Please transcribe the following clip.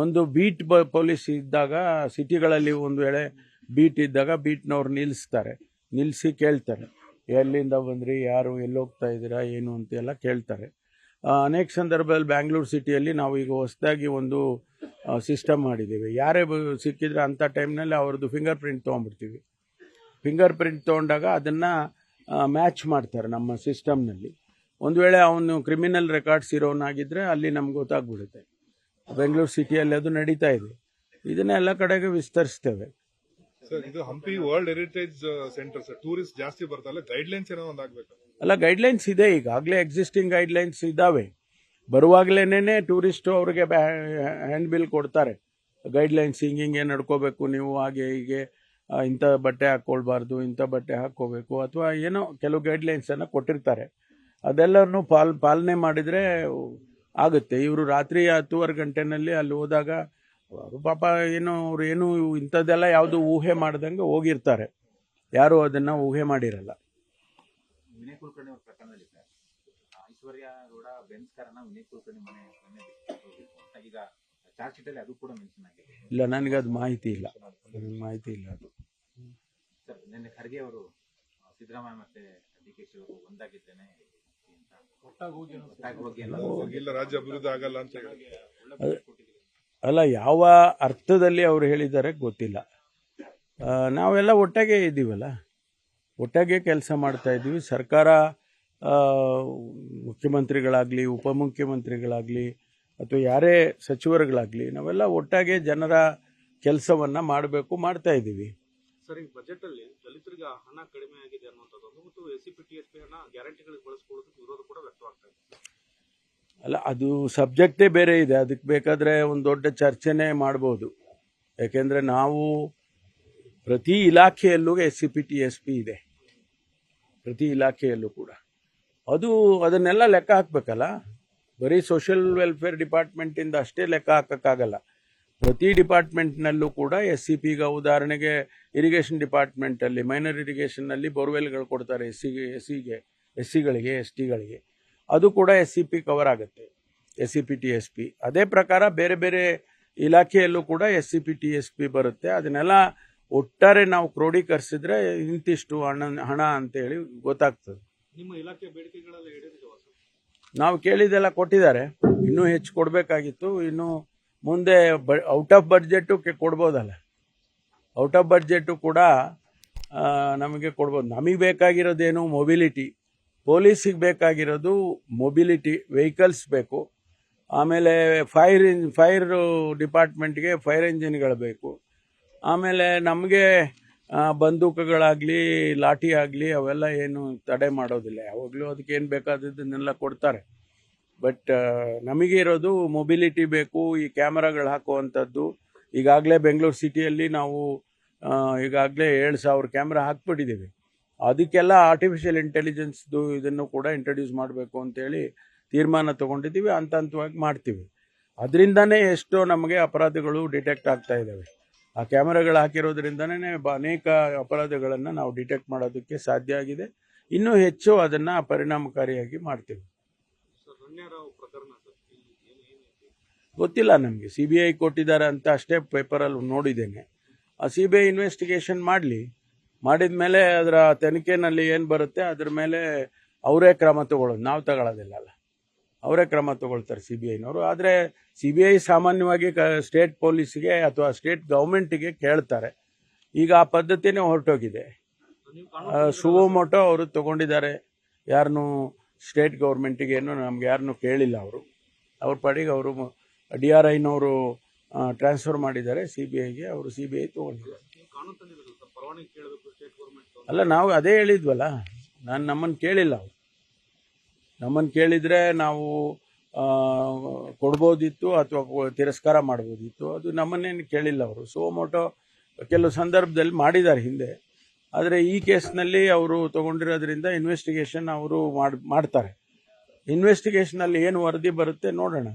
ಒಂದು beet police ಇದ್ದಾಗ, ಸಿಟಿಗಳಲ್ಲಿ ಒಂದು ವೇಳೆ ಬೀಟ್ ಇದ್ದಾಗ ಬೀಟ್ನವ್ರು ನಿಲ್ಲಿಸ್ತಾರೆ ನಿಲ್ಲಿಸಿ ಕೇಳ್ತಾರೆ. ಎಲ್ಲಿಂದ ಬಂದ್ರಿ, ಯಾರು ಎಲ್ಲಿ ಹೋಗ್ತಾ ಇದ್ದೀರಾ, ಏನು ಅಂತೆಲ್ಲ ಕೇಳ್ತಾರೆ. ಅನೇಕ ಸಂದರ್ಭದಲ್ಲಿ ಬ್ಯಾಂಗ್ಳೂರು ಸಿಟಿಯಲ್ಲಿ ನಾವು ಈಗ ಹೊಸದಾಗಿ ಒಂದು ಸಿಸ್ಟಮ್ ಮಾಡಿದ್ದೀವಿ. ಯಾರೇ ಸಿಕ್ಕಿದ್ರೆ ಅಂಥ ಟೈಮ್ನಲ್ಲಿ ಅವ್ರದ್ದು ಫಿಂಗರ್ ಪ್ರಿಂಟ್ ತೊಗೊಂಡ್ಬಿಡ್ತೀವಿ. ಫಿಂಗರ್ ಪ್ರಿಂಟ್ ತೊಗೊಂಡಾಗ ಅದನ್ನು ಮ್ಯಾಚ್ ಮಾಡ್ತಾರೆ ನಮ್ಮ ಸಿಸ್ಟಮ್ನಲ್ಲಿ. ಒಂದು ವೇಳೆ ಅವನು ಕ್ರಿಮಿನಲ್ ರೆಕಾರ್ಡ್ಸ್ ಇರೋನಾಗಿದ್ದರೆ ಅಲ್ಲಿ ನಮ್ಗೆ ಗೊತ್ತಾಗ್ಬಿಡುತ್ತೆ. ಬೆಂಗಳೂರು ಸಿಟಿಯಲ್ಲಿ ಅದು ನಡೀತಾ ಇದೆ. ಇದನ್ನ ಎಲ್ಲ ಕಡೆಗೆ ವಿಸ್ತರಿಸ್ತೇವೆ. ಸರ್ ಇದು Hampi world heritage centre sir. Tourist ಜಾಸ್ತಿ ಬರ್ತಾರೆ ಗೈಡ್ ಲೈನ್ಸ್ ಏನೋ ಒಂದು ಆಗ್ಬೇಕು ಅಲ್ಲ ಗೈಡ್ಲೈನ್ಸ್ ಇದೆ ಈಗಾಗಲೇ ಎಕ್ಸಿಸ್ಟಿಂಗ್ ಗೈಡ್ಲೈನ್ಸ್ ಇದ್ದಾವೆ. ಬರುವಾಗಲೇ ಟೂರಿಸ್ಟು ಅವ್ರಿಗೆ ಹ್ಯಾಂಡ್ ಬಿಲ್ ಕೊಡ್ತಾರೆ. ಗೈಡ್ಲೈನ್ಸ್ ಹಿಂಗೆ ಹಿಂಗೆ ನಡ್ಕೋಬೇಕು ನೀವು ಹಾಗೆ ಹೀಗೆ ಇಂಥ ಬಟ್ಟೆ ಹಾಕ್ಕೊಳ್ಬಾರ್ದು ಇಂಥ ಬಟ್ಟೆ ಹಾಕ್ಕೋಬೇಕು ಅಥವಾ ಏನೋ ಕೆಲವು ಗೈಡ್ಲೈನ್ಸನ್ನು ಕೊಟ್ಟಿರ್ತಾರೆ. ಅದೆಲ್ಲರನ್ನೂ ಪಾಲ್ ಪಾಲನೆ ಮಾಡಿದರೆ ಆಗುತ್ತೆ. ಇವರು ರಾತ್ರಿ ಹತ್ತುವರೆ ಗಂಟೆನಲ್ಲಿ ಅಲ್ಲಿ ಹೋದಾಗ ಅವರು ಪಾಪ ಏನು ಅವ್ರು ಏನು ಇಂಥದ್ದೆಲ್ಲ ಯಾವುದು ಊಹೆ ಮಾಡ್ದಂಗೆ ಹೋಗಿರ್ತಾರೆ. ಯಾರು ಅದನ್ನ ಊಹೆ ಮಾಡಿರಲ್ಲ. ಇಲ್ಲ ನನಗೆ ಅದು ಮಾಹಿತಿ ಇಲ್ಲ. ನನಗೆ ಮಾಹಿತಿ ಇಲ್ಲ ಅದು. ಖರ್ಗೆ ಅವರು ಸಿದ್ದರಾಮಯ್ಯ ಮತ್ತೆ ಡಿ ಕೆ ಶಿವರು ಒಂದಾಗಿದ್ದೇನೆ ಇಲ್ಲ ರಾಜ್ಯ ಅಭಿವೃದ್ಧಿ ಆಗಲ್ಲ ಅಂತ ಹೇಳಿ. ಅಲ್ಲ ಯಾವ ಅರ್ಥದಲ್ಲಿ ಅವ್ರು ಹೇಳಿದ್ದಾರೆ ಗೊತ್ತಿಲ್ಲ. ಆ, ನಾವೆಲ್ಲ ಒಟ್ಟಾಗೆ ಇದ್ದೀವಲ್ಲ? ಒಟ್ಟಾಗೆ ಕೆಲಸ ಮಾಡ್ತಾ ಇದ್ದೀವಿ. ಸರ್ಕಾರ ಆ, ಮುಖ್ಯಮಂತ್ರಿಗಳಾಗಲಿ ಉಪಮುಖ್ಯಮಂತ್ರಿಗಳಾಗಲಿ ಅಥವಾ ಯಾರೇ ಸಚಿವರುಗಳಾಗಲಿ ನಾವೆಲ್ಲ ಒಟ್ಟಾಗೆ ಜನರ ಕೆಲಸವನ್ನು ಮಾಡಬೇಕು ಮಾಡ್ತಾ ಇದ್ದೀವಿ. ಸರ್ ಈ ಬಜೆಟ್ ಅಲ್ಲಿ ದಲಿತರಿಗೆ ಹಣ ಕಡಿಮೆ ಆಗಿದೆ ಅನ್ನುವಂಥದ್ದು ಮತ್ತು S C P T S P ಹಣ ಗ್ಯಾರಂಟಿಗಳಿಗೆ ಬಳಸ್ಕೊಳ್ಳೋದಕ್ಕೆ ವಿರೋಧ ಕೂಡ ವ್ಯಕ್ತವಾಗ್ತಾ ಇದೆ. ಅಲ್ಲ, ಅದು ಸಬ್ಜೆಕ್ಟೇ ಬೇರೆ ಇದೆ. ಅದಕ್ಕೆ ಬೇಕಾದರೆ ಒಂದು ದೊಡ್ಡ ಚರ್ಚೆನೇ ಮಾಡ್ಬೋದು. ಯಾಕೆಂದರೆ ನಾವು ಪ್ರತಿ ಇಲಾಖೆಯಲ್ಲೂ S C P T S P ಇದೆ. ಪ್ರತಿ ಇಲಾಖೆಯಲ್ಲೂ ಕೂಡ. ಅದು ಅದನ್ನೆಲ್ಲ ಲೆಕ್ಕ ಹಾಕ್ಬೇಕಲ್ಲ? ಬರೀ ಸೋಷಿಯಲ್ ವೆಲ್ಫೇರ್ ಡಿಪಾರ್ಟ್ಮೆಂಟಿಂದ ಅಷ್ಟೇ ಲೆಕ್ಕ ಹಾಕೋಕ್ಕಾಗಲ್ಲ. ಪ್ರತಿ ಡಿಪಾರ್ಟ್ಮೆಂಟ್ನಲ್ಲೂ ಕೂಡ ಎಸ್ ಸಿ ಪಿ ಈಗ ಉದಾಹರಣೆಗೆ ಇರಿಗೇಷನ್ ಡಿಪಾರ್ಟ್ಮೆಂಟಲ್ಲಿ ಮೈನರ್ ಇರಿಗೇಷನ್ನಲ್ಲಿ ಬೋರ್ವೆಲ್ಗಳು ಕೊಡ್ತಾರೆ ಎಸ್ ಸಿಗೆ ಎಸ್ ಸಿಗೆ ಎಸ್ ಸಿಗಳಿಗೆ ಎಸ್ ಟಿಗಳಿಗೆ ಅದು ಕೂಡ ಎಸ್ ಸಿ ಪಿ ಕವರ್ ಆಗುತ್ತೆ S C P T S P. ಅದೇ ಪ್ರಕಾರ ಬೇರೆ ಬೇರೆ ಇಲಾಖೆಯಲ್ಲೂ ಕೂಡ S C P T S P ಬರುತ್ತೆ. ಅದನ್ನೆಲ್ಲ ಒಟ್ಟಾರೆ ನಾವು ಕ್ರೋಢೀಕರಿಸಿದ್ರೆ ಇಂತಿಷ್ಟು ಹಣ ಹಣ ಅಂತೇಳಿ ಗೊತ್ತಾಗ್ತದೆ. ನಿಮ್ಮ ಇಲಾಖೆ ಬೇಡಿಕೆಗಳೆಲ್ಲ ನಾವು ಕೇಳಿದೆಲ್ಲ ಕೊಟ್ಟಿದ್ದಾರೆ. ಇನ್ನೂ ಹೆಚ್ಚು ಕೊಡಬೇಕಾಗಿತ್ತು. ಇನ್ನು ಮುಂದೆ ಬ ಔಟ್ ಆಫ್ ಬಡ್ಜೆಟು ಕೊಡ್ಬೋದಲ್ಲ. ಔಟ್ ಆಫ್ ಬಡ್ಜೆಟು ಕೂಡ ನಮಗೆ ಕೊಡ್ಬೋದು. ನಮಗೆ ಬೇಕಾಗಿರೋದೇನು ಮೊಬಿಲಿಟಿ ಪೊಲೀಸಿಗೆ ಬೇಕಾಗಿರೋದು ಮೊಬಿಲಿಟಿ ವೆಹಿಕಲ್ಸ್ ಬೇಕು. ಆಮೇಲೆ ಫೈರ್ ಇಂಜ್ ಫೈರ್ ಡಿಪಾರ್ಟ್ಮೆಂಟ್ಗೆ ಫೈರ್ ಇಂಜಿನ್ಗಳು ಬೇಕು. ಆಮೇಲೆ ನಮಗೆ ಬಂದೂಕಗಳಾಗಲಿ ಲಾಠಿ ಆಗಲಿ ಅವೆಲ್ಲ ಏನು ತಡೆ ಮಾಡೋದಿಲ್ಲ. ಯಾವಾಗಲೂ ಅದಕ್ಕೆ ಏನು ಬೇಕಾದದ್ದನ್ನೆಲ್ಲ ಕೊಡ್ತಾರೆ. ಬಟ್ ನಮಗೆ ಇರೋದು ಮೊಬಿಲಿಟಿ ಬೇಕು, ಈ ಕ್ಯಾಮರಾಗಳು ಹಾಕುವಂಥದ್ದು. ಈಗಾಗಲೇ ಬೆಂಗಳೂರು ಸಿಟಿಯಲ್ಲಿ ನಾವು ಈಗಾಗಲೇ ಏಳು ಸಾವಿರ ಕ್ಯಾಮ್ರಾ ಹಾಕ್ಬಿಟ್ಟಿದ್ದೀವಿ ಅದಕ್ಕೆಲ್ಲ ಆರ್ಟಿಫಿಷಿಯಲ್ ಇಂಟೆಲಿಜೆನ್ಸ್ದು ಇದನ್ನು ಕೂಡ ಇಂಟ್ರೊಡ್ಯೂಸ್ ಮಾಡಬೇಕು ಅಂತೇಳಿ ತೀರ್ಮಾನ ತೊಗೊಂಡಿದ್ದೀವಿ ಹಂತ ಹಂತವಾಗಿ ಮಾಡ್ತೀವಿ. ಅದರಿಂದನೇ ಎಷ್ಟೋ ನಮಗೆ ಅಪರಾಧಗಳು ಡಿಟೆಕ್ಟ್ ಆಗ್ತಾ ಇದ್ದಾವೆ ಆ ಕ್ಯಾಮರಾಗಳು ಹಾಕಿರೋದ್ರಿಂದನೇ ಅನೇಕ ಅಪರಾಧಗಳನ್ನು ನಾವು ಡಿಟೆಕ್ಟ್ ಮಾಡೋದಕ್ಕೆ ಸಾಧ್ಯ ಆಗಿದೆ. ಇನ್ನೂ ಹೆಚ್ಚು ಅದನ್ನು ಪರಿಣಾಮಕಾರಿಯಾಗಿ ಮಾಡ್ತೀವಿ. ಪ್ರಕರಣ ಗೊತ್ತಿಲ್ಲ ನಮಗೆ. ಸಿ ಬಿ ಐ ಕೊಟ್ಟಿದ್ದಾರೆ ಅಂತ ಅಷ್ಟೇ ಪೇಪರಲ್ಲಿ ನೋಡಿದ್ದೇನೆ. ಆ ಸಿ ಬಿ ಐ ಇನ್ವೆಸ್ಟಿಗೇಷನ್ ಮಾಡಲಿ. ಮಾಡಿದ ಮೇಲೆ ಅದರ ತನಿಖೆನಲ್ಲಿ ಏನು ಬರುತ್ತೆ ಅದ್ರ ಮೇಲೆ ಅವರೇ ಕ್ರಮ ತಗೊಳ್ಳೋದು. ನಾವು ತಗೊಳ್ಳೋದಿಲ್ಲ ಅಲ್ಲ. ಅವರೇ ಕ್ರಮ ತಗೊಳ್ತಾರೆ ಸಿ ಬಿ ಐನವರು ಆದರೆ ಸಿ ಬಿ ಐ ಸಾಮಾನ್ಯವಾಗಿ ಕ ಸ್ಟೇಟ್ ಪೊಲೀಸ್ಗೆ ಅಥವಾ ಸ್ಟೇಟ್ ಗೌರ್ಮೆಂಟಿಗೆ ಕೇಳ್ತಾರೆ. ಈಗ ಆ ಪದ್ಧತಿನೇ ಹೊರಟೋಗಿದೆ. ಸುವೋಮೋಟೋ ಅವರು ತಗೊಂಡಿದ್ದಾರೆ. ಯಾರನ್ನೂ ಸ್ಟೇಟ್ ಗೌರ್ಮೆಂಟಿಗೆ ಏನು ನಮ್ಗೆ ಯಾರನ್ನೂ ಕೇಳಿಲ್ಲ ಅವರು. ಅವ್ರ ಪಾಡಿಗೆ ಅವರು ಡಿ ಆರ್ ಐನವರು ಟ್ರಾನ್ಸ್ಫರ್ ಮಾಡಿದ್ದಾರೆ, ಸಿ ಬಿ ಐಗೆ. ಅವರು ಸಿ ಬಿ ಐ ತೊಗೊಂಡಿದ್ದಾರೆ. ಅಲ್ಲ, ನಾವು ಅದೇ ಹೇಳಿದ್ವಲ್ಲ, ನಾನು ನಮ್ಮನ್ನು ಕೇಳಿಲ್ಲ ಅವರು. ನಮ್ಮನ್ನು ಕೇಳಿದರೆ ನಾವು ಕೊಡ್ಬೋದಿತ್ತು ಅಥವಾ ತಿರಸ್ಕಾರ ಮಾಡ್ಬೋದಿತ್ತು. ಅದು ನಮ್ಮನ್ನೇನು ಕೇಳಿಲ್ಲ ಅವರು. ಸೋಮೋಟೋ ಕೆಲವು ಸಂದರ್ಭದಲ್ಲಿ ಮಾಡಿದ್ದಾರೆ ಹಿಂದೆ. ಆದರೆ ಈ ಕೇಸ್ನಲ್ಲಿ ಅವರು ತಗೊಂಡಿರೋದ್ರಿಂದ ಇನ್ವೆಸ್ಟಿಗೇಷನ್ ಅವರು ಮಾಡ್ ಮಾಡ್ತಾರೆ. ಇನ್ವೆಸ್ಟಿಗೇಷನಲ್ಲಿ ಏನು ವರದಿ ಬರುತ್ತೆ ನೋಡೋಣ.